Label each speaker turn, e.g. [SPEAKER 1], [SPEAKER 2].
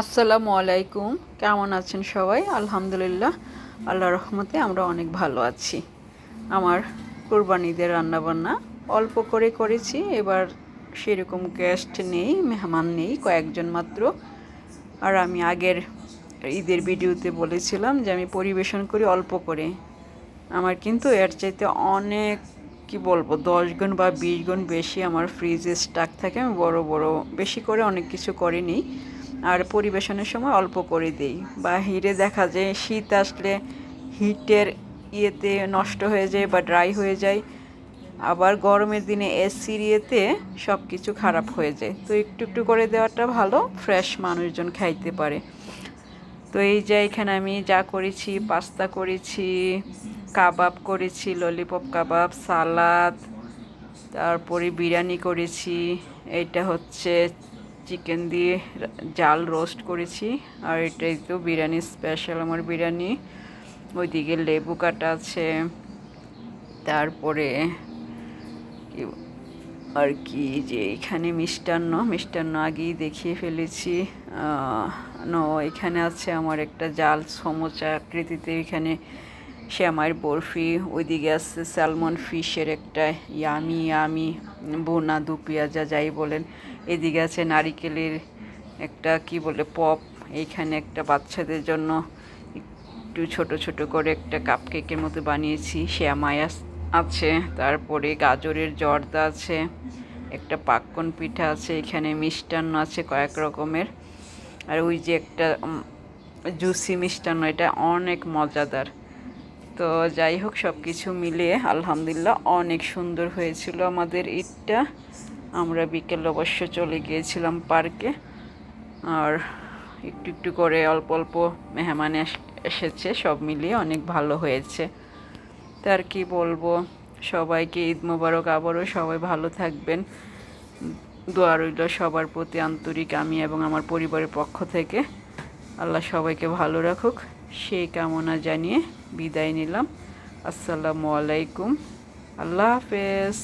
[SPEAKER 1] আসসালামু আলাইকুম। কেমন আছেন সবাই? আলহামদুলিল্লাহ আল্লাহ রহমতে আমরা অনেক ভালো আছি। আমার কোরবানিদের রান্নাবান্না অল্প করে করেছি, এবার সেরকম গেস্ট নেই, মেহমান নেই, কয়েকজন মাত্র। আর আমি আগের ঈদের ভিডিওতে বলেছিলাম যে আমি পরিবেশন করি অল্প করে। আমার কিন্তু এর চাইতে অনেক, কি বলব, দশ গুণ বা বিশ গুণ বেশি আমার ফ্রিজে স্টাক থাকে। আমি বড় বড়, বেশি করে অনেক কিছু করিনি। আর পরিবেশনের সময় অল্প করে দিই। বা হিরে দেখা যায়, শীত আসলে হিটের ইয়েতে নষ্ট হয়ে যায় বা ড্রাই হয়ে যায়। আবার গরমের দিনে এসির ইয়েতে সব কিছু খারাপ হয়ে যায়। তো একটু একটু করে দেওয়াটা ভালো ফ্রেশ মানুষজন খাইতে পারে। তো এই যে এখানে আমি যা করেছি পাস্তা করেছি, কাবাব করেছি ললিপপ কাবাব সালাদ তারপরে বিরিয়ানি করেছি। এটা হচ্ছে চিকেন দিয়ে জাল রোস্ট করেছি, আর এটাই তো বিরিয়ানি স্পেশাল আমার বিরিয়ানি। ওইদিকে লেবু কাটা আছে, তারপরে আর কি যে এখানে মিষ্টান্ন মিষ্টান্ন আগেই দেখিয়ে ফেলেছি। ন এখানে আছে আমার একটা জাল সমোচা আকৃতিতে, এখানে শ্যামার বরফি, ওইদিকে আছে স্যালমন ফিশের একটা ইয়ামি ইয়ামি বোনা দু পেঁয়াজা, যাই বলেন। এদিকে আছে নারিকেলের একটা কি বলে পপ, এইখানে একটা বাচ্চাদের জন্য একটু ছোট ছোট করে একটা কাপ কেকের মতো বানিয়েছি। শ্যামাই আছে, তারপরে গাজরের জর্দা আছে, একটা পাক্কন পিঠা আছে, এখানে মিষ্টান্ন আছে কয়েক রকমের। আর ওই যে একটা জুসি মিষ্টান্ন, এটা অনেক মজাদার। তো যাই হোক সব কিছু মিলিয়ে আলহামদুলিল্লাহ অনেক সুন্দর হয়েছিল আমাদের ঈদটা। আমরা বিকেল অবশ্য চলে গিয়েছিলাম পার্কে, আর একটু একটু করে অল্প অল্প মেহমান এসেছে, সব মিলিয়ে অনেক ভালো হয়েছে। তার কি বলব, সবাইকে ঈদ মোবারক আবারও সবাই ভালো থাকবেন। দোয়া রইল সবার প্রতি আন্তরিক, আমি এবং আমার পরিবারের পক্ষ থেকে। আল্লাহ সবাইকে ভালো রাখুক, সেই কামনা জানিয়ে বিদায় নিলাম। আসসালামু আলাইকুম, আল্লাহ হাফেজ।